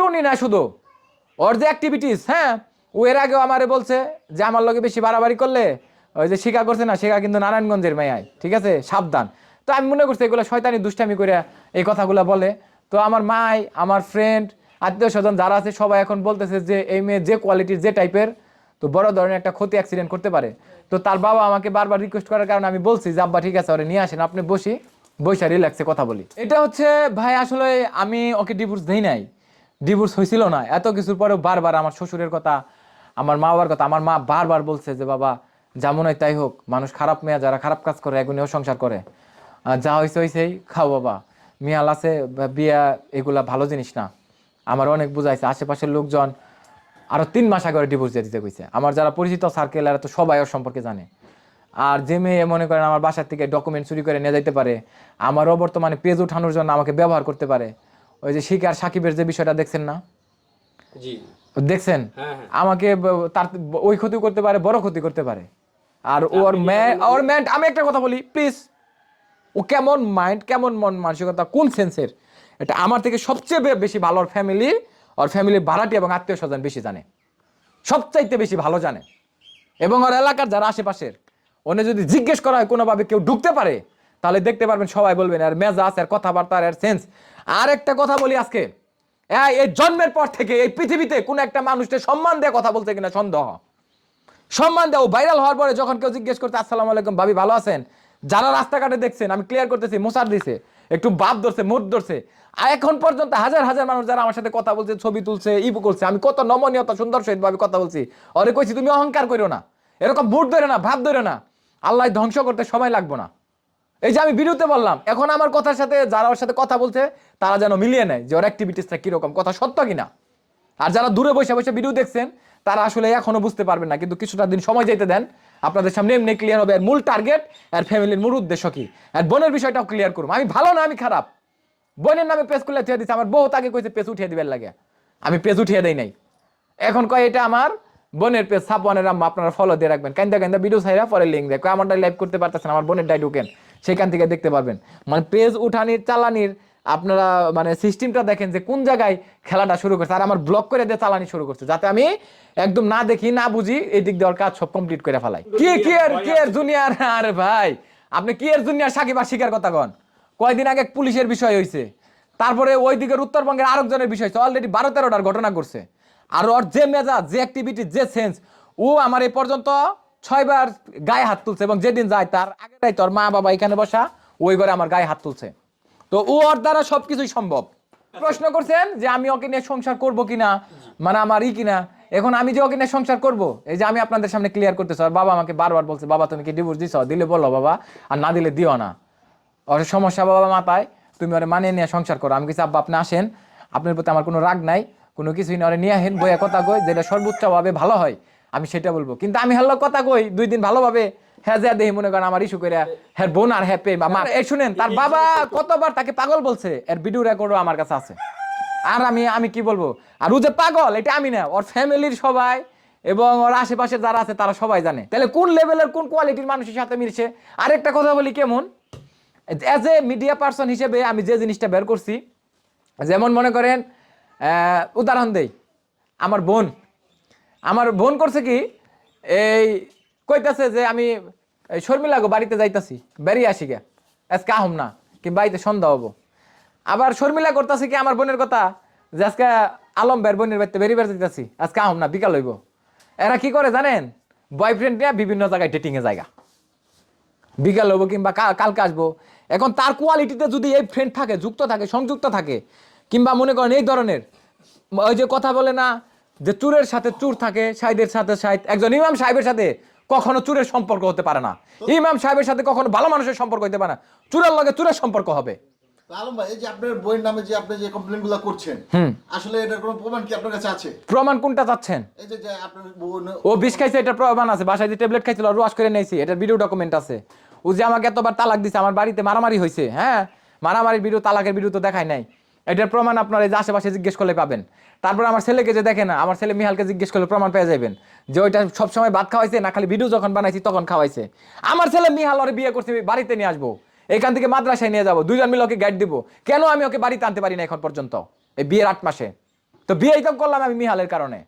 টুনটুনি না শুধু। ওর যে অ্যাক্টিভিটিস হ্যাঁ? ও এর আগেও আমারে বলছে যে আমার লগে বেশি বাড়াবাড়ি করলে, ওই যে শিকা করছে না শিকা কিন্তু নারায়ণগঞ্জের মেয়ায়, ঠিক আছে? সাবধান। তো আমি মনে করছি এগুলো শয়তানি দুষ্টামি করে এই কথাগুলো বলে। তো আমার মাই, আমার ফ্রেন্ড আত্মীয় স্বজন যারা আছে, সবাই এখন বলতেছে যে এই মেয়ে যে কোয়ালিটির যে টাইপের তো বড় ধরনের একটা ক্ষতি অ্যাক্সিডেন্ট করতে পারে। তো তার বাবা আমাকে বারবার রিকোয়েস্ট করার কারণে আমি বলছি যে, আব্বা, ঠিক আছে, ওরে নিয়ে আসেন, আপনি বসি বৈশা রিল্যাক্সে কথা বলি। এটা হচ্ছে, ভাই, আসলে আমি ওকে ডিভোর্স দেই নাই। ডিভোর্স হয়েছিল না। এত কিছুর পরেও বারবার আমার শ্বশুরের কথা, আমার মা বাবার কথা, আমার মা বারবার বলছে যে, বাবা যেমন হয় তাই হোক। মানুষ খারাপ মেয়া, যারা খারাপ কাজ করে এগুলিও সংসার করে। যা হয়েছে হয়েছেই খাও বাবা। মিয়াল আছে বিয়া, এগুলা ভালো জিনিস না। আমার অনেক বুঝাইছে। আশেপাশের লোকজন আরও তিন মাস আগে ডিভোর্স দিয়ে দিতে কইছে। আমার যারা পরিচিত সার্কেল এরা তো সবাই ওর সম্পর্কে জানে। আর যে মেয়ে মনে করেন আমার বাসার থেকে ডকুমেন্ট চুরি করে নিয়ে যাইতে পারে আমারও বর্তমানে পেজ উঠানোর জন্য আমাকে ব্যবহার করতে পারে। ওই যে শিকার সাকিবের যে বিষয়টা দেখছেন না? জি। দেখছেন? হ্যাঁ, হ্যাঁ। আমাকে তার ওই ক্ষতি করতে পারে বড় ক্ষতি করতে পারে। আর ওর ম্যান ওর ম্যান আমি একটা কথা বলি প্লিজ ও কেমন মাইন্ড কেমন মন মানসিকতা কোন সেন্সের এটা আমার থেকে সবচেয়ে বেশি ভালো ওর ফ্যামিলি ওর ফ্যামিলির ভাড়াটি এবং আত্মীয় স্বজন বেশি জানে। সবচাইতে বেশি ভালো জানে। এবং ওর এলাকার যারা আশেপাশের ওনে যদি জিজ্ঞেস করা হয় কোনোভাবে কেউ ঢুকতে পারে তাহলে দেখতে পারবেন, সবাই বলবেন, আর মেজাজ, আর কথাবার্তা, আর সেন্স আর একটা কথা বলি আজকে। এই- জন্মের পর থেকে এই পৃথিবীতে কোন একটা মানুষকে সম্মান দিয়ে কথা বলতে কিনা সন্দেহ। সম্মান দাও ভাইরাল হওয়ার পরে যখন কেউ জিজ্ঞেস করতে আসসালামু আলাইকুম, ভাবি ভালো আছেন? যারা রাস্তাঘাটে দেখছেন, আমি ক্লিয়ার করতেছি মোসার দিছে, একটু বাপ ধরছে মুড ধরছে। আর এখন পর্যন্ত হাজার হাজার মানুষ যারা আমার সাথে কথা বলছে, ছবি তুলছে ইপু করছে, আমি কত নমনীয়তা, সুন্দর সহিত ভাবে কথা বলছি। অরে কইছি, তুমি অহংকার করো না। এরকম মুড ধরে না, ভাব ধরে না। আল্লাহ ধ্বংস করতে সময় লাগবে না। এই যে আমি ভিডিওতে বললাম, এখন আমার কথার সাথে যারা ওর সাথে কথা বলছে, তারা যেন মিলিয়ে নেয় যে ওর অ্যাক্টিভিটিসটা কীরকম, কথা সত্য কিনা। আর যারা দূরে বসে বসে ভিডিও দেখছেন, তারা আসলে এখনও বুঝতে পারবেন না, কিন্তু কিছুটা দিন সময় যেতে দেন। আপনাদের সামনে এমনি ক্লিয়ার হবে আর মূল টার্গেট আর ফ্যামিলির মূল উদ্দেশ্য কি। আর বোনের বিষয়টাও ক্লিয়ার করুন। আমি ভালো না, আমি খারাপ। বোনের নামে পেজ খুলে থিয়ে দিচ্ছে, আমার বহুত আগে কইছে পেজ উঠিয়ে দিবেন লাগে। আমি পেজ উঠিয়ে দেই নাই। এখন কয়, এটা আমার বোনের পেজ সাপওয়ানের আম্মা, আপনারা ফলো দিয়ে রাখবেন। কান্দা কান্দা ভিডিও ছাইরা পরে লিঙ্ক দেয়। কয়, আমারটা লাইভ করতে পারতেছেন, আমার বোনের ডাই ঢুকেন সেখান থেকে দেখতে পারবেন। মানে পেজ উঠানির চালানির আপনারা মানে সিস্টেমটা দেখেন যে কোন জায়গায় খেলাটা শুরু করছে। আর আমার ব্লক করে দিয়ে চালানি শুরু করছে যাতে আমি একদম না দেখি না বুঝি এই দিক দেওয়ার কাজ সব কমপ্লিট করে ফেলাই। কি কি আর কি আর জুনিয়র আরে ভাই আপনি কি আর জুনিয়র সাকিব আর শিকার কথা কন। কয়দিন আগে পুলিশের বিষয় হয়েছে তারপরে ওই দিকের উত্তরবঙ্গের আরেকজনের বিষয় হয়েছে অলরেডি বারো তেরোটার ঘটনা করছে আর ওর যে মেজাজ যে অ্যাক্টিভিটি যে সেন্স ও আমার এই পর্যন্ত ছয়বার গায়ে হাত তুলছে এবং যেদিন যায় তার আগেটাই তোর মা বাবা এখানে বসা, ওই ঘরে আমার গায়ে হাত তুলছে। তো ও ওর দ্বারা সবকিছুই সম্ভব। প্রশ্ন করছেন যে আমি ওকে নিয়ে সংসার করব কিনা? মানে আমার ই কিনা? এখন আমি যে ওকে নিয়ে সংসার করব, এই যে আমি আপনাদের সামনে ক্লিয়ার করতেছি, আর বাবা আমাকে বারবার বলছে, বাবা, তুমি কি ডিভোর্স দিছ? দিলে বলো বাবা, আর না দিলে দিও না। ওর সমস্যা বাবা মাথায়, তুমি ওরে মানিয়ে নিয়ে সংসার করো। আমি কিছু আব্বা, আপনি আসেন, আপনার প্রতি আমার কোনো রাগ নাই, কোনো কিছুই না। ওরে নিয়ে আসেন, বইয়া কথা কই যেটা সর্বোচ্চভাবে ভালো হয় আমি সেটা বলব। কিন্তু আমি হ্যালো কথা কই দুই দিন ভালোভাবে হ্যাঁ যা দেখি মনে করেন আমার ইস্যু করে হ্যাঁ বোন আর হ্যাঁ পে আমার এই শুনেন তার বাবা কতবার তাকে পাগল বলছে এর ভিডিও রেকর্ডও আমার কাছে আছে। আর আমি আমি কি বলব? আর ও যে পাগল এটা আমি না ওর ফ্যামিলির সবাই এবং ওর আশেপাশে যারা আছে তারা সবাই জানে। তাহলে কোন লেভেলের কোন কোয়ালিটির মানুষের সাথে মিলছে? আরেকটা কথা বলি কেমন? অ্যাজ এ মিডিয়া পার্সন হিসেবে আমি যে জিনিসটা বের করছি যেমন মনে করেন আহ, উদাহরণ দেই। আমার বোন আমার বোন করছে কি, এই কইতাছে যে আমি এই শর্মিলা গো বাড়িতে যাইতাছি, বেরিয়ে আসি গে আজকে আহম না, কি বাড়িতে সন্ধ্যা হব। আবার শর্মিলা করতেছে কি আমার বোনের কথা, যে আজকে আলম বের বোনের বাড়িতে বেরিয়ে বের যাইতাছি, আজকে আহম না, বিকাল হইব। এরা কি করে জানেন? বয়ফ্রেন্ড নিয়ে বিভিন্ন জায়গায় ডেটিংয়ে জায়গা। বিকাল হব কিংবা কালকে আসব। এখন তার কোয়ালিটিতে যদি এই ফ্রেন্ড থাকে, যুক্ত থাকে, সংযুক্ত থাকে, কিংবা মনে করেন এই ধরনের, ওই যে কথা বলে না যে চুরের সাথে চুর থাকে সাইদের সাথে সাইদ একজন ইমাম সাহেবের সাথে কখনো চুরের সম্পর্ক হতে পারে না। ইমাম সাহেবের সাথে কখনো ভালো মানুষের সম্পর্ক হতে পারে না। চুরের লগে চুরের সম্পর্ক হবে। তো আলম ভাই যে আপনার বইয়ের নামে যে আপনি যে কমপ্লেন করছেন আসলে এটার কোনো প্রমাণ কি আপনার কাছে আছে? প্রমাণ কোনটা চাচ্ছেন? এই যে যে আপনার ও বিষ খাইছে এটা প্রমাণ আছে। বাসায় যে ট্যাবলেট খাইছিল রোয়াশ করে নিয়েছি। এটার ভিডিও ডকুমেন্ট আছে। ও যে আমাকে এতবার তালাক দিছে আমার বাড়িতে মারামারি হয়েছে হ্যাঁ? মারামারির ভিডিও তালাকের ভিডিও তো দেখায় নাই। এটার প্রমাণ আপনার এই যে আশেপাশে জিজ্ঞেস করলে পাবেন। তারপর আমার ছেলেকে যে দেখে না আমার ছেলে মিহালকে জিজ্ঞেস করলে প্রমাণ পেয়ে যাবেন যে ওইটা সবসময় ভাত খাওয়াইছে না খালি ভিডিও যখন বানাইছি তখন খাওয়াইছে। আমার ছেলে মিহাল ওরে বিয়ে করছে বাড়িতে নিয়ে আসব। এখান থেকে মাদ্রাসায় নিয়ে যাব দুজন মিলে ওকে গাইড দিব। কেন আমি ওকে বাড়িতে আনতে পারি না এখন পর্যন্ত? এই বিয়ের আট মাসে। তো বিয়েই তো করলাম আমি মিহালের কারণে।